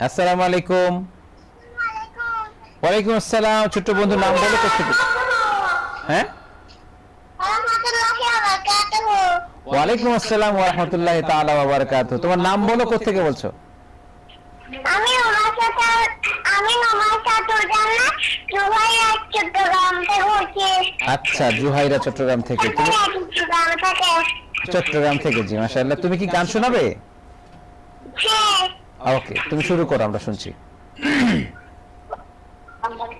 আসসালামু আলাইকুম ওয়ালাইকুম আসসালাম ছোট্ট বন্ধুর নাম বলো কোথা হ্যাঁ? ওয়ালাইকুম আসসালাম ওয়া রাহমাতুল্লাহি তাআলা ওয়া বারাকাতুহু। তোমার নাম বলো কোথা থেকে বলছো? আমি আমি চট্টগ্রাম থেকে আচ্ছা জুহাইরা চট্টগ্রাম থেকে। তুমি চট্টগ্রাম থেকে। চট্টগ্রাম থেকে জি মাশাআল্লাহ। তুমি কি গান শোনাবে? হ্যাঁ। ওকে তুমি শুরু করো আমরা শুনছি। আল্লাহ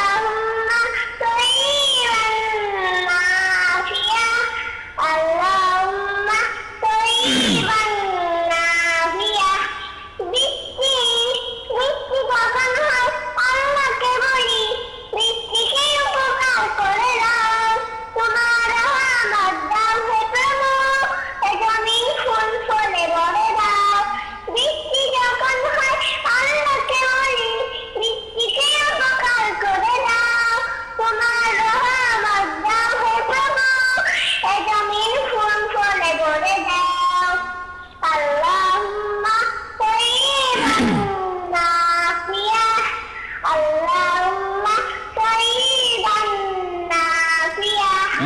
아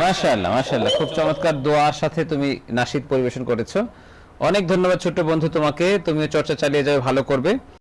মাশাআল্লাহ মাশাআল্লাহ। খুব চমৎকার দোয়ার সাথে তুমি নাসিদ পরিবেশন করেছ। অনেক ধন্যবাদ ছোট্ট বন্ধু তোমাকে। তুমিও চর্চা চালিয়ে যাবে, ভালো করবে।